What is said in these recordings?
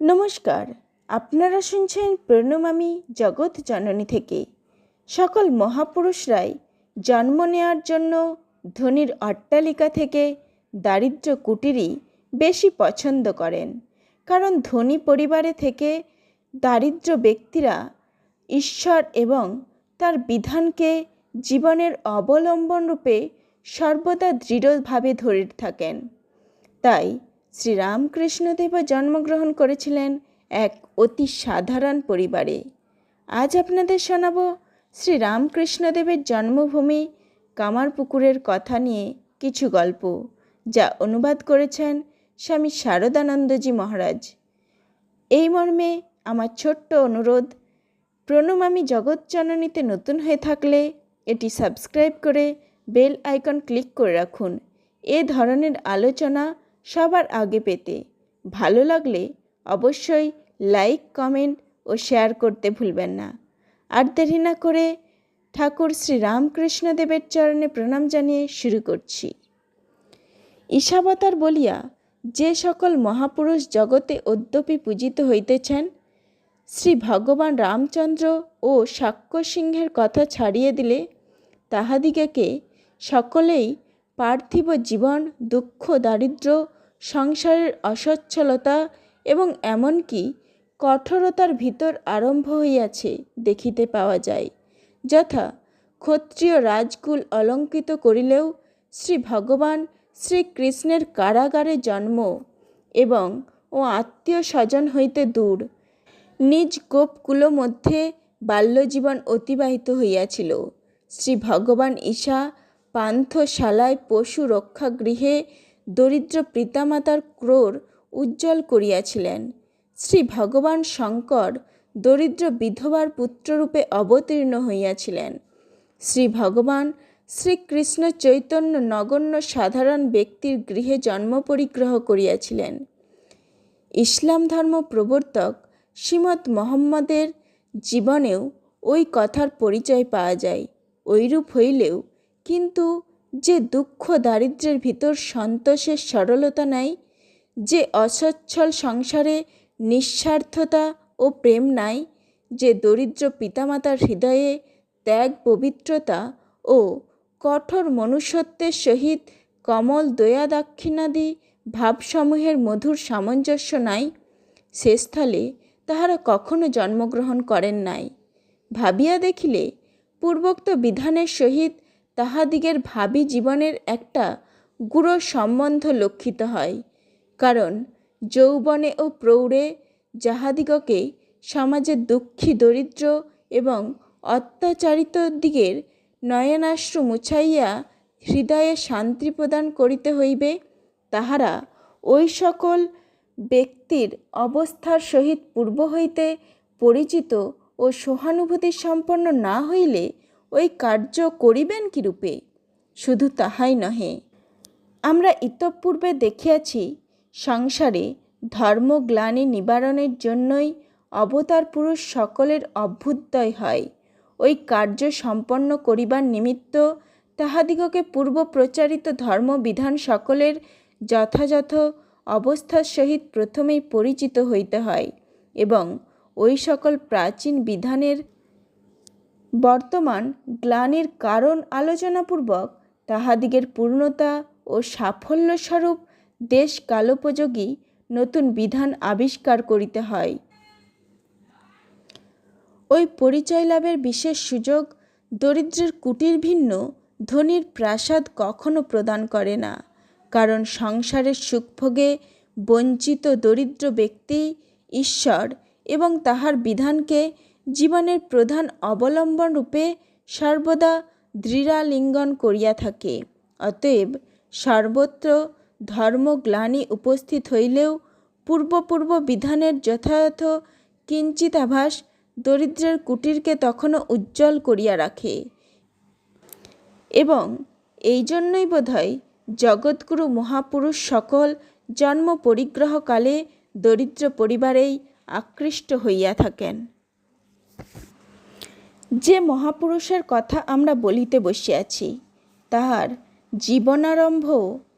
নমস্কার, আপনারা শুনছেন প্রণমামী জগৎ জননী থেকে। সকল মহাপুরুষরাই জন্ম নেওয়ার জন্য ধনির অট্টালিকা থেকে দারিদ্র কুটিরই বেশি পছন্দ করেন। কারণ ধনী পরিবারে থেকে দারিদ্র ব্যক্তিরা ঈশ্বর এবং তার বিধানকে জীবনের অবলম্বন রূপে সর্বদা দৃঢ়ভাবে ধরে থাকেন। তাই শ্রীরামকৃষ্ণদেবও জন্মগ্রহণ করেছিলেন এক অতি সাধারণ পরিবারে। আজ আপনাদের শোনাব শ্রীরামকৃষ্ণদেবের জন্মভূমি কামারপুকুরের কথা নিয়ে কিছু গল্প, যা অনুবাদ করেছেন স্বামী শারদানন্দজি মহারাজ। এই মর্মে আমার ছোট্ট অনুরোধ প্রণমামী জগৎজননীতে নতুন হয়ে থাকলে এটি সাবস্ক্রাইব করে বেল আইকন ক্লিক করে রাখুন। এ ধরনের আলোচনা সবার আগে পেতে। ভালো লাগলে অবশ্যই লাইক কমেন্ট ও শেয়ার করতে ভুলবেন না। আর দেরি না করে ঠাকুর শ্রী রামকৃষ্ণদেবের চরণে প্রণাম জানিয়ে শুরু করছি। ঈশাবতার বলিয়া যে সকল মহাপুরুষ জগতে অদ্যপি পূজিত হইতেছেন, শ্রী ভগবান রামচন্দ্র ও সাক্ষ্য সিংহের কথা ছাড়িয়ে দিলে তাহাদিগকে সকলেই পার্থিব জীবন, দুঃখ, দারিদ্র, সংসারের অসচ্ছলতা এবং এমনকি কঠোরতার ভিতর আরম্ভ হইয়াছে দেখিতে পাওয়া যায়। যথা ক্ষত্রিয় রাজকুল অলঙ্কৃত করিলেও শ্রী ভগবান শ্রীকৃষ্ণের কারাগারে জন্ম এবং ও আত্মীয় স্বজন হইতে দূর। নিজ গোপকুল মধ্যে বাল্যজীবন অতিবাহিত হইয়াছিল। শ্রী ভগবান ঈশা পান্থশালায় পশু রক্ষাগৃহে দরিদ্র পিতামাতার ক্রোর উজ্জ্বল করিয়াছিলেন। শ্রী ভগবান শঙ্কর দরিদ্র বিধবার পুত্ররূপে অবতীর্ণ হইয়াছিলেন। শ্রী ভগবান শ্রীকৃষ্ণ চৈতন্য নগণ্য সাধারণ ব্যক্তির গৃহে জন্ম পরিগ্রহ করিয়াছিলেন। ইসলাম ধর্ম প্রবর্তক শ্রীমৎ মোহাম্মদের জীবনেও ওই কথার পরিচয় পাওয়া যায়। ওইরূপ হইলেও কিন্তু যে দুঃখ দারিদ্র্যের ভিতর সন্তোষের সরলতা নাই, যে অসচ্ছল সংসারে নিঃস্বার্থতা ও প্রেম নাই, যে দরিদ্র পিতামাতার হৃদয়ে ত্যাগ পবিত্রতা ও কঠোর মনুষ্যত্বের সহিত কমল দয়া দাক্ষিণাদি ভাবসমূহের মধুর সামঞ্জস্য নাই সে স্থলে তাহারা কখনো জন্মগ্রহণ করেন নাই। ভাবিয়া দেখিলে, পূর্বোক্ত বিধানের সহিত তাহাদিগের ভাবি জীবনের একটা গুড়ো সম্বন্ধ লক্ষিত হয়। কারণ, যৌবনে ও প্রৌঢ়ে যাহাদিগকে সমাজের দুঃখী, দরিদ্র এবং অত্যাচারিত দিগের নয়নাশ্রু মুছাইয়া হৃদয়ে শান্তি প্রদান করিতে হইবে, তাহারা ওই সকল ব্যক্তির অবস্থার সহিত পূর্ব হইতে পরিচিত ও সহানুভূতি সম্পন্ন না হইলে ওই কার্য করিবেন কিরূপে? শুধু তাহাই নহে। আমরা ইতঃপূর্বে দেখিয়াছি, সংসারে ধর্মগ্লানি নিবারণের জন্যই অবতার পুরুষ সকলের অভ্যুদয় হয়। ওই কার্য সম্পন্ন করিবার নিমিত্ত তাহাদিগকে পূর্ব প্রচারিত ধর্মবিধান সকলের যথাযথ অবস্থার সহিত প্রথমেই পরিচিত হইতে হয় এবং ওই সকল প্রাচীন বিধানের বর্তমান গ্লানির কারণ আলোচনাপূর্বক তাহাদিগের পূর্ণতা ও সাফল্যস্বরূপ দেশ কালোপযোগী নতুন বিধান আবিষ্কার করিতে হয়। ওই পরিচয় লাভের বিশেষ সুযোগ দরিদ্রের কুটির ভিন্ন ধনির প্রাসাদ কখনো প্রদান করে না, কারণ সংসারের সুখভোগে বঞ্চিত দরিদ্র ব্যক্তি ঈশ্বর এবং তাহার বিধানকে জীবনের প্রধান অবলম্বন রূপে সর্বদা দৃঢ়ালিঙ্গন করিয়া থাকে। অতএব সর্বত্র ধর্মগ্লানি উপস্থিত হইলেও পূর্বপূর্ব বিধানের যথাযথ কিঞ্চিতাভাস দরিদ্রের কুটিরকে তখনও উজ্জ্বল করিয়া রাখে। এবং এই জন্যই বোধহয় জগৎগুরু মহাপুরুষ সকল জন্ম পরিগ্রহকালে দরিদ্র পরিবারেই আকৃষ্ট হইয়া থাকেন। যে মহাপুরুষের কথা আমরা বলিতে বসিয়াছি, তাহার জীবনারম্ভ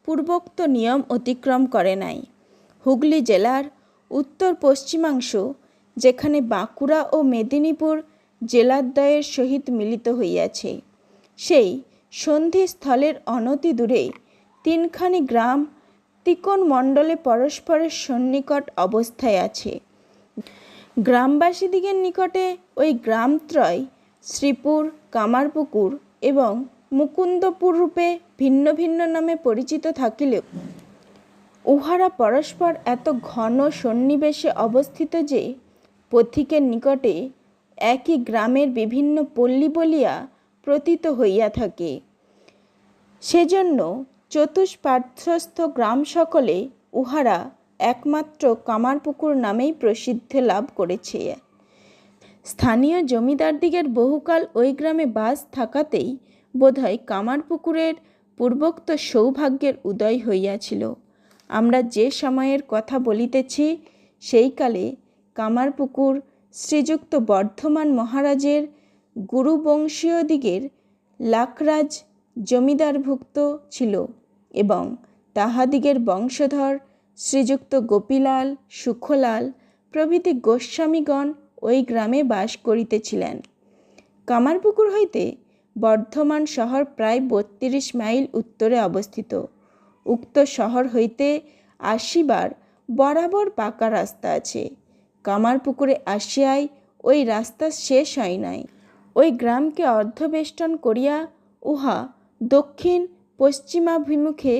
পূর্বোক্ত নিয়ম অতিক্রম করে নাই। হুগলি জেলার উত্তর পশ্চিমাংশ, যেখানে বাঁকুড়া ও মেদিনীপুর জেলাদ্বয়ের সহিত মিলিত হইয়াছে, সেই সন্ধিস্থলের অনতি দূরে তিনখানি গ্রাম তিকোন মণ্ডলে পরস্পরের সন্নিকট অবস্থায় আছে। গ্রামবাসীদিগের নিকটে ওই গ্রামত্রয় শ্রীপুর, কামারপুকুর এবং মুকুন্দপুর রূপে ভিন্ন ভিন্ন নামে পরিচিত থাকিলেও, উহারা পরস্পর এত ঘন সন্নিবেশে অবস্থিত যে পথিকের নিকটে একই গ্রামের বিভিন্ন পল্লী বলিয়া প্রতীত হইয়া থাকে। সেজন্য চতুষ্পার্শ্বস্থ গ্রাম সকলে উহারা একমাত্র কামারপুকুর নামেই প্রসিদ্ধি লাভ করেছে। স্থানীয় জমিদারদিগের বহুকাল ওই গ্রামে বাস থাকাতেই বোধহয় কামারপুকুরের পূর্বোক্ত সৌভাগ্যের উদয় হইয়াছিল। আমরা যে সময়ের কথা বলিতেছি সেইকালে কামারপুকুর শ্রীযুক্ত বর্ধমান মহারাজের গুরুবংশীয়দিগের লাকরাজ জমিদারভুক্ত ছিল এবং তাহাদিগের বংশধর শ্রীযুক্ত গোপীলাল, সুখলাল প্রভৃতি গোস্বামীগণ ওই গ্রামে বাস করিতেছিলেন। কামারপুকুর হইতে বর্ধমান শহর প্রায় বত্রিশ মাইল উত্তরে অবস্থিত। উক্ত শহর হইতে আসিবার বরাবর পাকা রাস্তা আছে। কামারপুকুরে আসিয়াই ওই রাস্তা শেষ হয় নাই। ওই গ্রামকে অর্ধবেষ্টন করিয়া উহা দক্ষিণ পশ্চিমাভিমুখে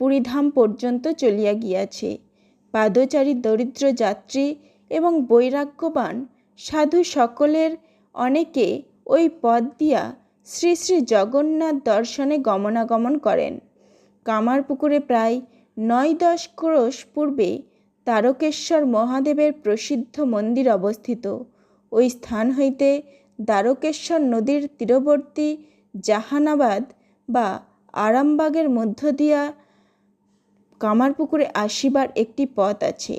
পুরীধাম পর্যন্ত চলিয়া গিয়াছে। পাদচারী দরিদ্র যাত্রী এবং বৈরাগ্যবান সাধু সকলের অনেকে ওই পথ দিয়া শ্রী শ্রী জগন্নাথ দর্শনে গমনাগমন করেন। কামারপুকুরে প্রায় নয় দশ ক্রোশ পূর্বে তারকেশ্বর মহাদেবের প্রসিদ্ধ মন্দির অবস্থিত। ওই স্থান হইতে দ্বারকেশ্বর নদীর তীরবর্তী জাহানাবাদ বা আরামবাগের মধ্য দিয়া কামারপুকুরে আসিবার একটি পথ আছে।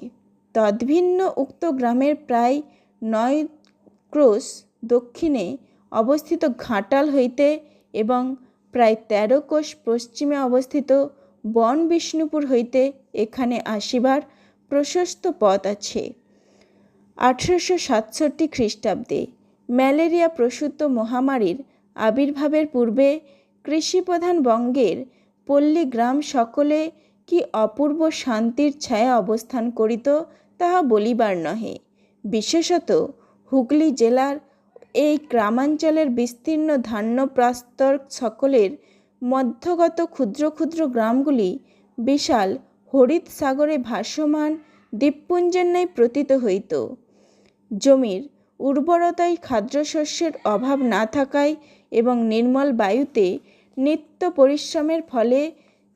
তদ্ভিন্ন উক্ত গ্রামের প্রায় নয় ক্রোশ দক্ষিণে অবস্থিত ঘাটাল হইতে এবং প্রায় তেরো কোষ পশ্চিমে অবস্থিত বন বিষ্ণুপুর হইতে এখানে আসিবার প্রশস্ত পথ আছে। আঠেরোশো সাতষট্টি খ্রিস্টাব্দে ম্যালেরিয়া প্রসূত মহামারীর আবির্ভাবের পূর্বে কৃষিপ্রধান বঙ্গের পল্লী গ্রাম সকলে কি অপূর্ব শান্তির ছায়া অবস্থান করিত তাহা বলিবার নহে। বিশেষত হুগলি জেলার এই গ্রামাঞ্চলের বিস্তীর্ণ ধান্যপ্রাস্তর সকলের মধ্যগত ক্ষুদ্র ক্ষুদ্র গ্রামগুলি বিশাল হরিৎ সাগরে ভাসমান দ্বীপপুঞ্জের ন্যায় প্রতীত হইত। জমির উর্বরতায় খাদ্যশস্যের অভাব না থাকায় এবং নির্মল বায়ুতে নিত্য পরিশ্রমের ফলে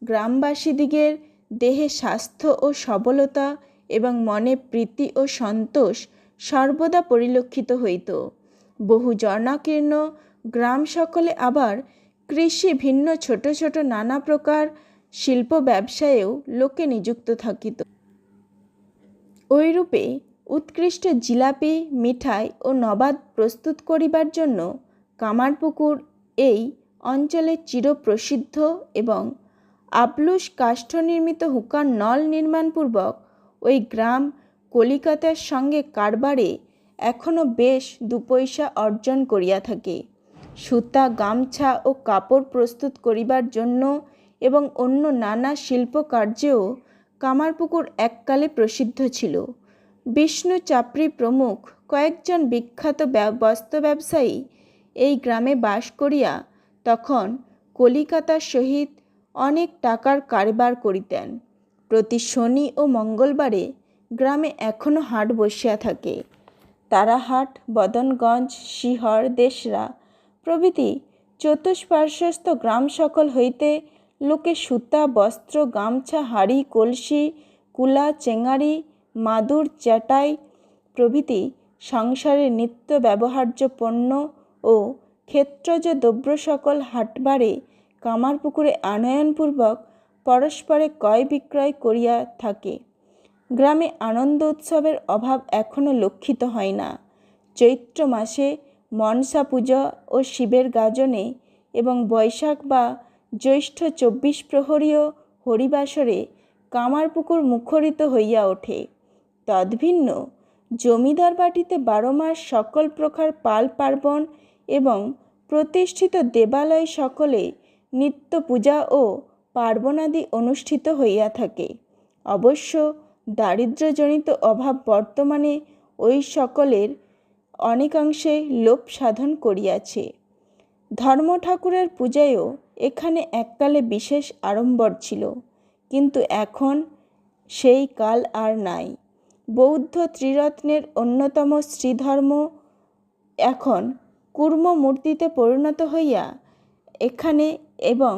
গ্রামবাসীদিগের দেহে স্বাস্থ্য ও সবলতা এবং মনে প্রীতি ও সন্তোষ সর্বদা পরিলক্ষিত হইত। বহু জনাকীর্ণ গ্রাম সকলে আবার কৃষি ভিন্ন ছোট ছোট নানা প্রকার শিল্প ব্যবসায়েও লোকে নিযুক্ত থাকিত। ওইরূপে উৎকৃষ্ট জিলাপি, মিঠাই ও নবাদ প্রস্তুত করিবার জন্য কামারপুকুর এই অঞ্চলে চিরপ্রসিদ্ধ এবং আবলুস কাষ্ঠ নির্মিত হুকার নল নির্মাণপূর্বক ওই গ্রাম কলিকাতার সঙ্গে কারবারে এখনও বেশ দু পয়সা অর্জন করিয়া থাকে। সুতা, গামছা ও কাপড় প্রস্তুত করিবার জন্য এবং অন্য নানা শিল্পকার্যেও কামারপুকুর এককালে প্রসিদ্ধ ছিল। বিষ্ণু চাপড়ি প্রমুখ কয়েকজন বিখ্যাত বস্ত্র ব্যবসায়ী এই গ্রামে বাস করিয়া তখন কলিকাতার সহিত অনেক টাকার কারবার করিতেন। প্রতি শনি ও মঙ্গলবারে গ্রামে এখনও হাট বসিয়া থাকে। তারাহাট, বদনগঞ্জ, শিহর দেশরা প্রভৃতি চতুষ্পার্শ্বস্থ গ্রাম সকল হইতে লোকে সুতা, বস্ত্র, গামছা, হাড়ি, কলসি, কুলা চেঙারি মাদুর, চ্যাটাই প্রভৃতি সংসারের নিত্য ব্যবহার্য পণ্য ও ক্ষেত্রজ দ্রব্য সকল হাটবারে, কামারপুকুরে আনয়নপূর্বক পরস্পরে ক্রয় বিক্রয় করিয়া থাকে। গ্রামে আনন্দ উৎসবের অভাব এখনও লক্ষিত হয় না। চৈত্র মাসে মনসা পূজা ও শিবের গাজনে এবং বৈশাখ বা জ্যৈষ্ঠ চব্বিশ প্রহরীয় হরিবাসরে কামারপুকুর মুখরিত হইয়া ওঠে। তদ্ভিন্ন জমিদার বাটিতে বারো মাস সকল প্রকার পাল পার্বণ এবং প্রতিষ্ঠিত দেবালয় সকলে নিত্য পূজা ও পার্বণাদি অনুষ্ঠিত হইয়া থাকে। অবশ্য দারিদ্র্যজনিত অভাব বর্তমানে ওই সকলের অনেকাংশে লোপ সাধন করিয়াছে। ধর্ম ঠাকুরের পূজায়ও এখানে এককালে বিশেষ আড়ম্বর ছিল, কিন্তু এখন সেই কাল আর নাই। বৌদ্ধ ত্রিরত্নের অন্যতম শ্রীধর্ম এখন কুর্ম মূর্তিতে পরিণত হইয়া এখানে এবং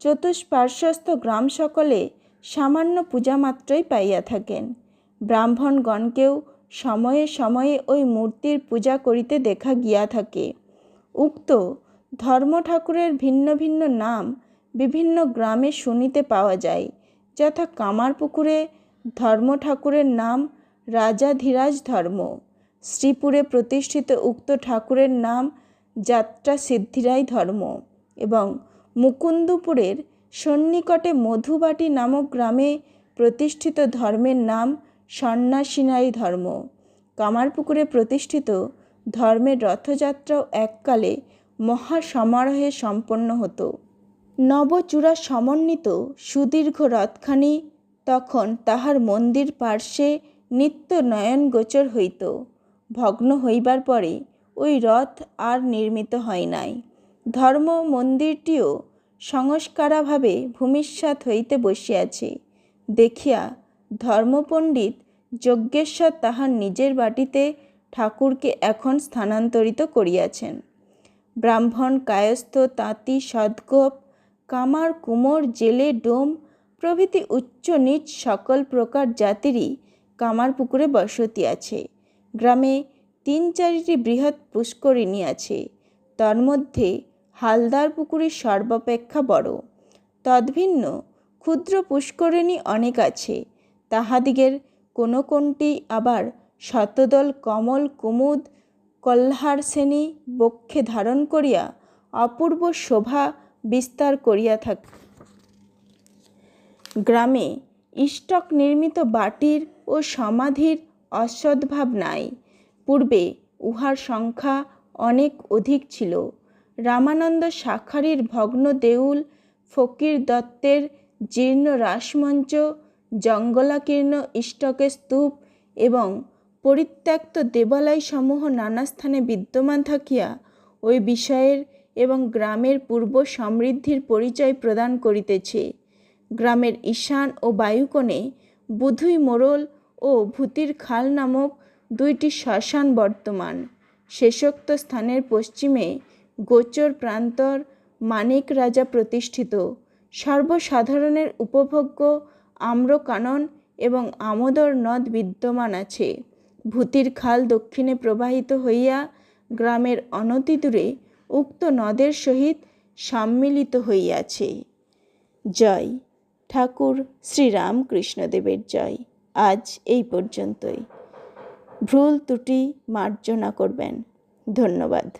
চতুষ্পার্শ্বস্থ গ্রাম সকলে সামান্য পূজা মাত্রই পাইয়া থাকেন। ব্রাহ্মণগণকেও সময়ে সময়ে ওই মূর্তির পূজা করিতে দেখা গিয়া থাকে। উক্ত ধর্ম ঠাকুরের ভিন্ন ভিন্ন নাম বিভিন্ন গ্রামে শুনিতে পাওয়া যায়, যথা কামারপুকুরে ধর্ম ঠাকুরের নাম রাজা ধীরাজ ধর্ম। শ্রীপুরে প্রতিষ্ঠিত উক্ত ঠাকুরের নাম যাত্রা সিদ্ধিরাই ধর্ম এবং মুকুন্দপুরের সন্নিকটে মধুবাটি নামক গ্রামে প্রতিষ্ঠিত ধর্মের নাম সন্ন্যাসিনাই ধর্ম। কামারপুকুরে প্রতিষ্ঠিত ধর্মের রথযাত্রাও এককালে মহা সমারোহে সম্পন্ন হতো। নবচূড়া সমন্বিত সুদীর্ঘ রথখানি তখন তাহার মন্দির পার্শ্বে নিত্য নয়ন গোচর হইত। ভগ্ন হইবার পরে ওই রথ আর নির্মিত হয় নাই। ধর্ম মন্দিরটিও সংস্কারাভাবে ভূমিষ্যাত হইতে বসিয়াছে। দেখিয়া ধর্মপণ্ডিত যজ্ঞেশ্বর তাহার নিজের বাটিতে ঠাকুরকে এখন স্থানান্তরিত করিয়াছেন। ব্রাহ্মণ, কায়স্থ, তাঁতি, সদ্গোপ, কামার, কুমোর, জেলে, ডোম প্রভৃতি উচ্চ নিচ সকল প্রকার জাতিরই কামারপুকুরে বসতি আছে। গ্রামে তিন চারিটি বৃহৎ পুষ্করিণী আছে। তন্মধ্যে হালদার পুকুরই সর্বাপেক্ষা বড়। তদ্ভিন্ন, ক্ষুদ্র পুষ্করিণী অনেক আছে। তাহাদিগের কোনো কোনটি আবার শতদল কমল কুমুদ কল্হার শ্রেণি বক্ষে ধারণ করিয়া অপূর্ব শোভা বিস্তার করিয়া থাকে। গ্রামে ইষ্টক নির্মিত বাটির ও সমাধির অসদ্ভাব নাই। পূর্বে উহার সংখ্যা অনেক অধিক ছিল। রামানন্দ শাখারির ভগ্ন দেউল, ফকির দত্তের জীর্ণ রাসমঞ্চ, জঙ্গলাকীর্ণ ইষ্টকের স্তূপ এবং পরিত্যক্ত দেবালয়সমূহ নানা স্থানে বিদ্যমান থাকিয়া ওই বিষয়ের এবং গ্রামের পূর্ব সমৃদ্ধির পরিচয় প্রদান করিতেছে। গ্রামের ঈশান ও বায়ুকোণে বুধুই মোড়ল ও ভূতির খাল নামক দুইটি শ্মশান বর্তমান। শেষোক্ত স্থানের পশ্চিমে গোচর প্রান্তর মানিক রাজা প্রতিষ্ঠিত। সর্বসাধারণের উপভোগ্য আম্রকানন এবং আমোদর নদ বিদ্যমান আছে। ভূতির খাল দক্ষিণে প্রবাহিত হইয়া গ্রামের অনতিদূরে উক্ত নদের সহিত সম্মিলিত হইয়াছে। জয়। ঠাকুর শ্রীরামকৃষ্ণদেবের জয়। আজ এই পর্যন্তই। ভুল ত্রুটি মার্জনা করবেন। ধন্যবাদ।